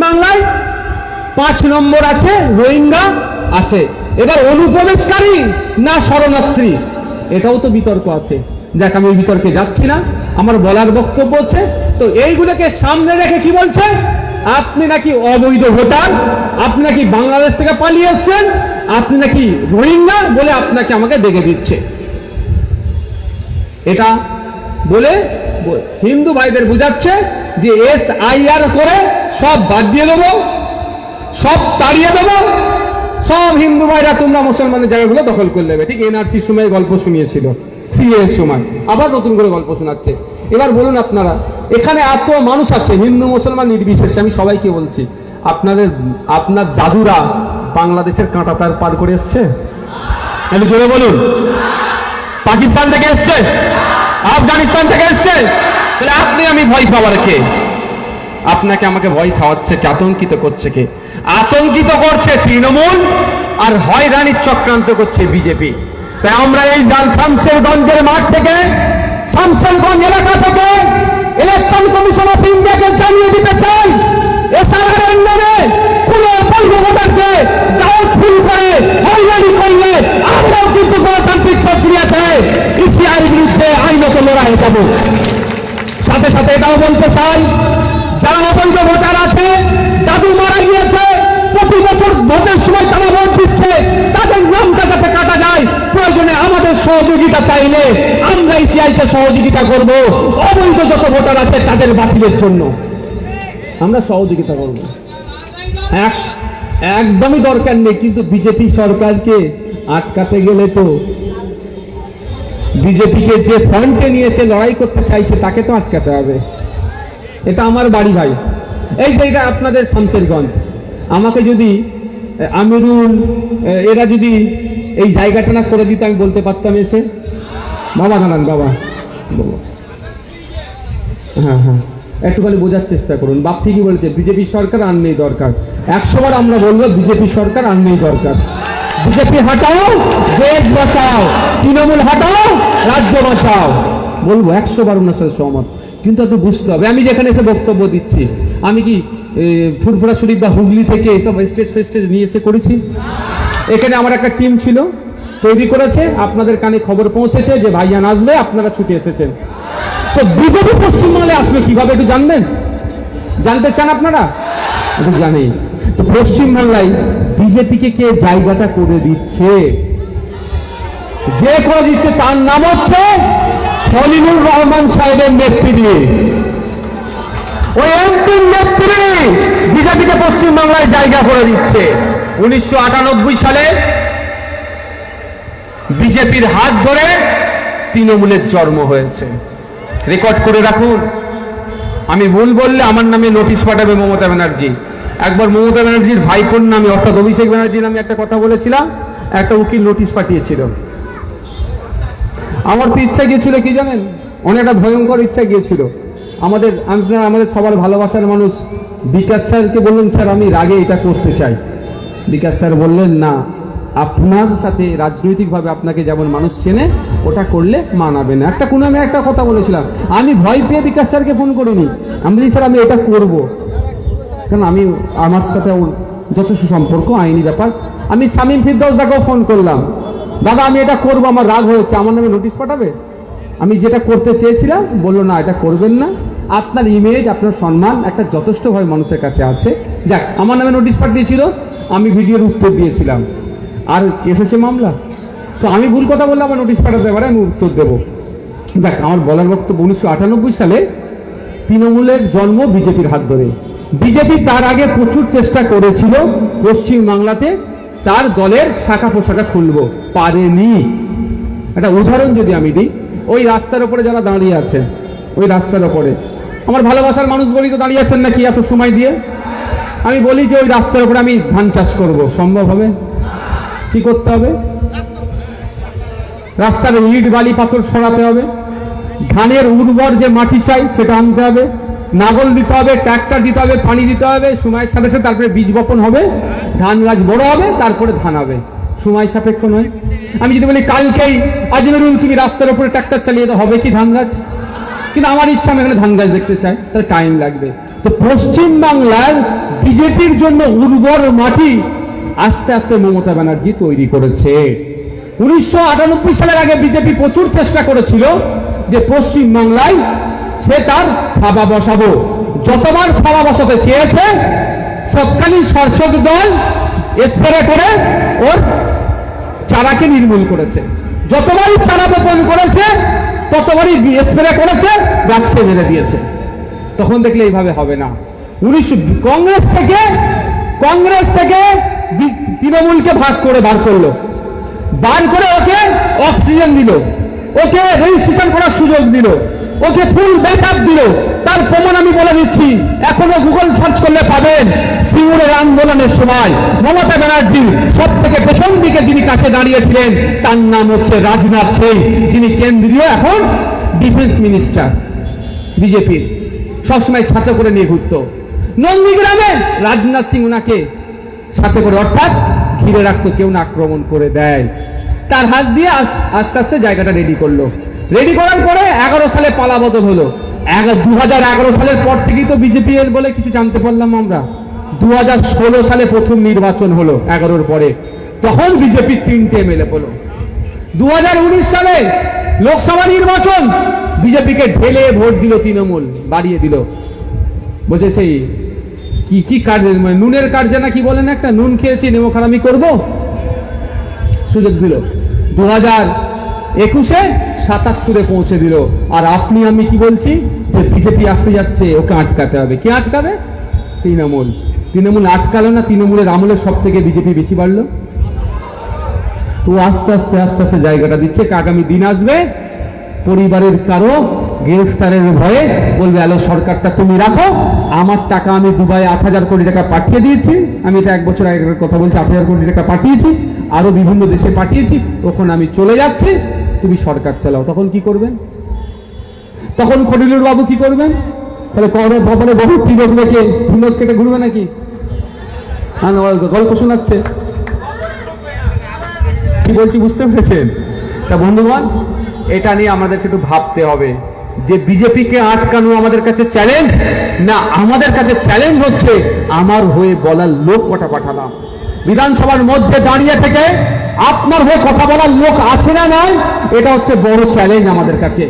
বাংলায় পাঁচ নম্বর আছে, রোহিঙ্গা আছে। এবার অনুপ্রবেশকারী না শরণার্থী? এটাও তো বিতর্ক আছে। যাক, আমি বিতর্কে যাচ্ছি না। আমার বলার বক্তব্য হচ্ছে, তো এইগুলোকে সামনে রেখে কি বলছে? আপনি নাকি অবৈধ ভোটার, আপনি নাকি বাংলাদেশ থেকে পালিয়ে এসছেন, আপনি নাকি রোহিঙ্গা বলে আপনাকে আমাকে দেখে দিচ্ছে। এটা বলে হিন্দু ভাইদের বুঝাচ্ছে যে এস আই আর করে সব বাদ দিয়ে দেবো, সব তাড়িয়ে দেবো, সব হিন্দু ভাইরা তোমরা মুসলমানের জায়গাগুলো দখল করে নেবে। ঠিক এনআরসির সময় গল্প শুনিয়েছিল সিএ এর সময়। আবার নতুন করে গল্প শোনাচ্ছে। এবার বলুন আপনারা, এখানে এত মানুষ আছে, হিন্দু মুসলমান নির্বিশেষে, আমি সবাইকে বলছি, আপনাদের, আপনার দাদুরা বাংলাদেশের কাঁটা তার পার করে এসছে? একটু জোরে বলুন। পাকিস্তান থেকে এসছে? আফগানিস্তান থেকে এসছে? আপনি আমি ভয় পাওয়ার কে? আপনাকে আমাকে ভয় খাওয়াচ্ছে কে? আতঙ্কিত করছে কে? আতঙ্কিত করছে তৃণমূল আর হয়রানির চক্রান্ত করছে বিজেপি। তাই আমরা এই শামশেরগঞ্জের মাঠ থেকে শামশেরগঞ্জ এলাকা থেকে সাথে সাথে এটাও বলতে চাই, যারা অবৈধ ভোটার আছে, দাদু মারা গিয়েছে, প্রতি বছর ভোটের সময় তারা ভোট দিচ্ছে, তাদের নামটা যাতে কাটা যায়, প্রয়োজনে আমাদের সহযোগিতা চাইলে আমরা এই ইসিআইতে সহযোগিতা করব, অবৈধ যত ভোটার আছে তাদের বাতিলের জন্য। আমরা সহযোগিতা করব। এক- একদমই দরকার নেই, কিন্তু বিজেপি সরকারকে আটকাতে গেলে তো বিজেপিকে যে ফ্রন্টে নিয়েছে, লড়াই করতে চাইছে, তাকে তো আটকাতে হবে। এটা আমার বাড়ি ভাই। এই যে এটা আপনাদের শামশেরগঞ্জ। আমাকে যদি আমিরুল এরা যদি এই জায়গাটা না করে দিত, আমি বলতে পারতাম এসে। বাবা, দাঁড়ান, বাবা। হ্যাঁ হ্যাঁ। একটুখানি বোঝার চেষ্টা করুন। বাপ ঠিকই বলেছে, বিজেপি সরকার আর নেই দরকার। একশো বার আমরা বলব, বিজেপি সরকার আর নেই দরকার। বিজেপি হাটাও, দেশ বাঁচাও। তৃণমূল হাটাও রাজ্য বাঁচাও। বলব, একশো বার ওনার সাথে সহমত। কিন্তু একটু বুঝতে হবে, আমি যেখানে এসে বক্তব্য দিচ্ছি, আমি কি ফুরফুরা শরীফ বা হুগলি থেকে এসব স্টেজ ফেস্টেজ নিয়ে এসে করেছি? এখানে আমার একটা টিম ছিল, তৈরি করেছে, আপনাদের কানে খবর পৌঁছেছে যে ভাইয়ান আসবে, আপনারা ছুটে এসেছেন। তো বিজেপি পশ্চিমবাংলায় আসবে কীভাবে, একটু জানবেন? জানতে চান আপনারা? একটু জানি। তো পশ্চিমবাংলায় বিজেপিকে কে জায়গাটা করে দিচ্ছে? যে করে দিচ্ছে তার নাম হচ্ছে খলিলুর রহমান সাহেবের নেতৃত্বে ওই এমপির নেত্রী বিজেপিকে পশ্চিমবাংলায় জায়গা করে দিচ্ছে। উনিশশো আটানব্বই সালে বিজেপির হাত ধরে তৃণমূলের জন্ম হয়েছে। রেকর্ড করে রাখুন। আমি ভুল বললে আমার নামে নোটিশ পাঠাবে মমতা ব্যানার্জি। একবার মমতা ব্যানার্জির ভাইপোর নামে, অর্থাৎ অভিষেক ব্যানার্জির নামে একটা কথা বলেছিলাম, একটা উকিল নোটিশ পাঠিয়েছিল। আমার তো ইচ্ছা গিয়েছিল কি জানেন? অনেকটা ভয়ঙ্কর ইচ্ছা গিয়েছিল। আমাদের আমাদের সবার ভালোবাসার মানুষ বিকাশ স্যারকে বললেন, স্যার, আমি রাগে এটা করতে চাই। বিকাশ স্যার বললেন, না, আপনার সাথে রাজনৈতিকভাবে আপনাকে যেমন মানুষ চেনে, ওটা করলে মানাবে না। একটা কোনো আমি একটা কথা বলেছিলাম, আমি ভয় পেয়ে বিকাশ স্যারকে ফোন করিনি। আমি বলি, স্যার, আমি এটা করব। কারণ আমি, আমার সাথে যথেষ্ট সম্পর্ক, আইনি ব্যাপার। আমি শামীম ফিরদৌস দাকেও ফোন করলাম। দাদা, আমি এটা করব, আমার রাগ হয়েছে। আমার নামে নোটিশ পাঠাবে? আমি যেটা করতে চেয়েছিলাম, বলল, না, এটা করবেন না। আপনার ইমেজ আপনার সম্মান একটা যথেষ্টভাবে মানুষের কাছে আছে। যাক, আমার নামে নোটিশ পাঠিয়েছিল, আমি ভিডিওর উত্তর দিয়েছিলাম। আর এসেছে মামলা। তো আমি ভুল কথা বললে আমার নোটিশ পাঠাতে পারে, আমি উত্তর দেবো। দেখ আমার বলার বক্তব্য উনিশশো আটানব্বই সালে তৃণমূলের জন্ম বিজেপির হাত ধরে। বিজেপি তার আগে প্রচুর চেষ্টা করেছিল পশ্চিম বাংলাতে তার দলের শাখা পোশাখা খুলব। পারেনি। একটা উদাহরণ যদি আমি দিই, ওই রাস্তার উপরে যারা দাঁড়িয়ে আছে, ওই রাস্তার উপরে আমার ভালোবাসার মানুষ বলি তো দাঁড়িয়ে আছেন নাকি এত সময় দিয়ে? আমি বলি যে ওই রাস্তার উপরে আমি ধান চাষ করব। সম্ভব হবে? কি করতে হবে? রাস্তার ইট বালি পাথর সরাতে হবে। ধানের উর্বর যে মাটি চাই, সেটা আনতে হবে। নাগল দিতে হবে, ট্রাক্টর দিতে হবে, পানি দিতে হবে, সময়ের সাথে সাথে তারপরে বীজ বপন হবে, ধান গাছ বড় হবে, তারপরে ধান হবে। সময় সাপেক্ষ নয়। আমি যদি বলি কালকেই আজমেরুল তুমি রাস্তার উপরে ট্রাক্টর চালিয়ে দাও, হবে কি ধান গাছ? কিন্তু আমার ইচ্ছা, আমি এখানে ধান গাছ দেখতে চাই তার টাইম লাগবে। তো পশ্চিম বাংলার বিজেপির জন্য উর্বর মাটি আস্তে আস্তে মমতা ব্যানার্জি তৈরি করেছে। উনিশশো আটানব্বই সালের আগে বিজেপি প্রচুর চেষ্টা করেছিল যে পশ্চিম বাংলায় সে তার থাবা বসাবো। যতবার থাবা বসাতে চেয়েছে সবকালীন শাসক দল স্প্রে করে ওর চারাকে নির্মূল করেছে। যতবারই চারা বপন করেছে, ততবারই স্প্রে করেছে, গাছকে মেরে দিয়েছে। তখন দেখলে এইভাবে হবে না। উনিশ, কংগ্রেস থেকে কংগ্রেস থেকে তৃণমূলকে ভাগ করে বার করল। বার করে ওকে অক্সিজেন দিল। ওকে রেজিস্ট্রেশন করার সুযোগ দিল। ওকে ফুল ব্যাকআপ দিল। তার প্রমাণ আমি বলে দিচ্ছি। এখনও গুগল সার্চ করলে পাবেন সিঙ্গুরের আন্দোলনের সময় মমতা ব্যানার্জি সব থেকে প্রথম দিকে যিনি কাছে দাঁড়িয়েছিলেন, তার নাম হচ্ছে রাজনাথ সিং। যিনি কেন্দ্রীয় এখন ডিফেন্স মিনিস্টার বিজেপির। সবসময় সাথে করে নিয়ে ঘুরতো। নন্দীগ্রামে রাজনাথ সিং ওনাকে সাথে করে অর্থাৎ ঘিরে রাখতো, কেউ না আক্রমণ করে দেয়। তার হাত দিয়ে আস্তে আস্তে জায়গাটা রেডি করল। রেডি করার পরে এগারো সালে পালা বদল হলো। দু হাজার এগারো সালের পর থেকেই তো বিজেপি এর বলে কিছু জানতে পারলাম আমরা। দু হাজার ষোলো সালে প্রথম নির্বাচন হলো এগারোর পরে। তখন বিজেপির তিনটে এমএলএ হলো। দু সালে লোকসভা নির্বাচন। বিজেপিকে ঢেলে ভোট দিল তৃণমূল, বাড়িয়ে দিল। বলছে সেই কি কি কার্য মানে নুনের কার্যে না কি বলেন একটা? নুন খেয়েছি নেমো খারামি করব? সুযোগ দিল। দু হাজার একুশে সাতাত্তরে পৌঁছে দিল। আর আপনি, আমি কি বলছি? যে বিজেপি আসতে যাচ্ছে, ওকে আটকাতে হবে। কে আটকাবে? তৃণমূল। তৃণমূল আটকালো না? তৃণমূলের আমলের সব থেকে বিজেপি বেশি বাড়লো? তো আস্তে আস্তে আস্তে আস্তে জায়গাটা দিচ্ছে। আগামী দিন আসবে, পরিবারের কারও গ্রেফতারের ভয়ে বলবে, আলো, সরকারটা তুমি রাখো। আমার টাকা আমি দুবাই আট হাজার কোটি টাকা পাঠিয়ে দিয়েছি। আমি এটা এক বছর আগের কথা বলছি, আট হাজার কোটি টাকা পাঠিয়েছি। আরও বিভিন্ন দেশে পাঠিয়েছি। ওখানে আমি চলে যাচ্ছি। তুমি সরকার চালাও, তখন কি করবেন? তখন খলিলুর বাবু কি করবেন? তাহলে কবে ভবনে বহু তিলক রেখে, তিলক কেটে ঘুরবে নাকি? হ্যাঁ গল্প শোনাচ্ছে। কি বলছি বুঝতে পেরেছেন? তা বন্ধুগণ, এটা নিয়ে আমাদেরকে একটু ভাবতে হবে। যে বিজেপিকে আটকানো আমাদের কাছে চ্যালেঞ্জ না, আমাদের কাছে চ্যালেঞ্জ হচ্ছে, আমার হয়ে বলার লোক কটা পাঠালাম। বিধানসভার মধ্যে দাঁড়িয়ে থেকে আপনার হয়ে কথা বলার লোক আছে না নাই এটা হচ্ছে বড় চ্যালেঞ্জ আমাদের কাছে।